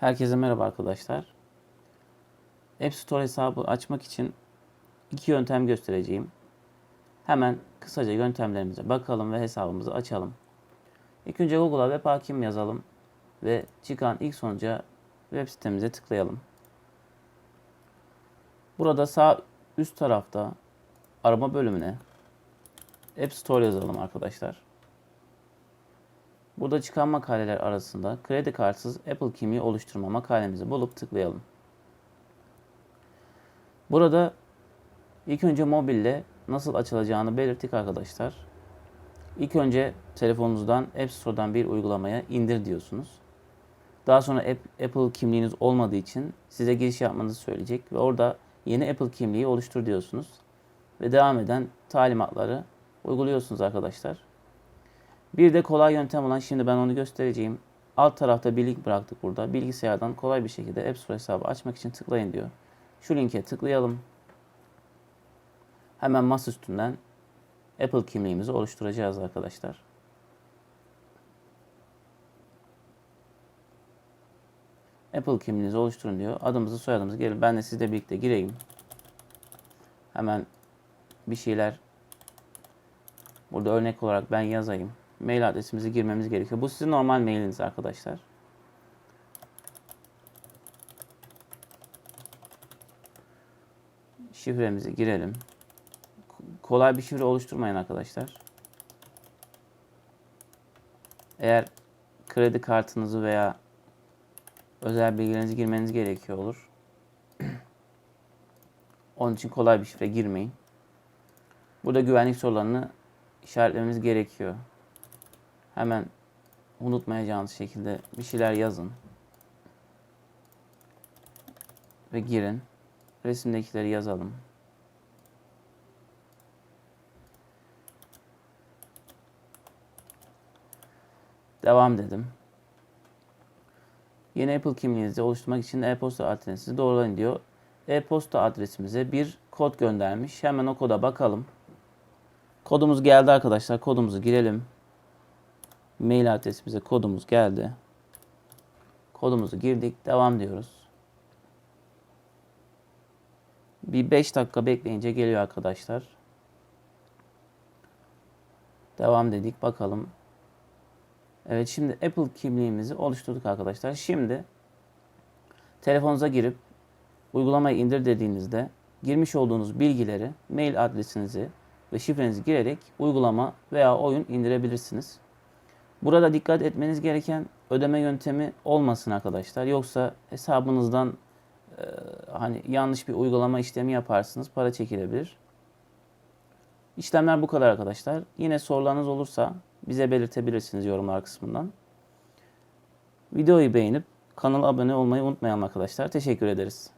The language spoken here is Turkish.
Herkese merhaba arkadaşlar. App Store hesabı açmak için iki yöntem göstereceğim. Hemen kısaca yöntemlerimize bakalım ve hesabımızı açalım. İlk önce Google'a web hakim yazalım ve çıkan ilk sonuca web sitemize tıklayalım. Burada sağ üst tarafta arama bölümüne App Store yazalım arkadaşlar. Burada çıkan makaleler arasında kredi kartsız Apple kimliği oluşturma makalemizi bulup tıklayalım. Burada ilk önce mobille nasıl açılacağını belirttik arkadaşlar. İlk önce telefonunuzdan App Store'dan bir uygulamaya indir diyorsunuz. Daha sonra Apple kimliğiniz olmadığı için size giriş yapmanızı söyleyecek ve orada yeni Apple kimliği oluştur diyorsunuz. Ve devam eden talimatları uyguluyorsunuz arkadaşlar. Bir de kolay yöntem olan şimdi ben onu göstereceğim. Alt tarafta bir link bıraktık burada. Bilgisayardan kolay bir şekilde App Store hesabı açmak için tıklayın diyor. Şu linke tıklayalım. Hemen masa üstünden Apple kimliğimizi oluşturacağız arkadaşlar. Apple kimliğinizi oluşturun diyor. Adımızı soyadımızı gelin. Ben de sizle birlikte gireyim. Hemen bir şeyler burada örnek olarak ben yazayım. Mail adresimizi girmemiz gerekiyor. Bu sizin normal mailiniz arkadaşlar. Şifremizi girelim. Kolay bir şifre oluşturmayın arkadaşlar. Eğer kredi kartınızı veya özel bilgilerinizi girmeniz gerekiyor olur. Onun için kolay bir şifre girmeyin. Burada güvenlik sorularını işaretlememiz gerekiyor. Hemen unutmayacağınız şekilde bir şeyler yazın. Ve girin. Resimdekileri yazalım. Devam dedim. Yeni Apple kimliğinizi oluşturmak için e-posta adresinizi doğrulayın diyor. E-posta adresimize bir kod göndermiş. Hemen o koda bakalım. Kodumuz geldi arkadaşlar. Kodumuzu girelim. Mail adresimize kodumuz geldi. Kodumuzu girdik. Devam diyoruz. Bir 5 dakika bekleyince geliyor arkadaşlar. Devam dedik. Bakalım. Evet şimdi Apple kimliğimizi oluşturduk arkadaşlar. Şimdi telefonunuza girip uygulamayı indir dediğinizde girmiş olduğunuz bilgileri, mail adresinizi ve şifrenizi girerek uygulama veya oyun indirebilirsiniz. Burada dikkat etmeniz gereken ödeme yöntemi olmasın arkadaşlar. Yoksa hesabınızdan e, hani yanlış bir uygulama işlemi yaparsınız, para çekilebilir. İşlemler bu kadar arkadaşlar. Yine sorularınız olursa bize belirtebilirsiniz yorumlar kısmından. Videoyu beğenip kanala abone olmayı unutmayalım arkadaşlar. Teşekkür ederiz.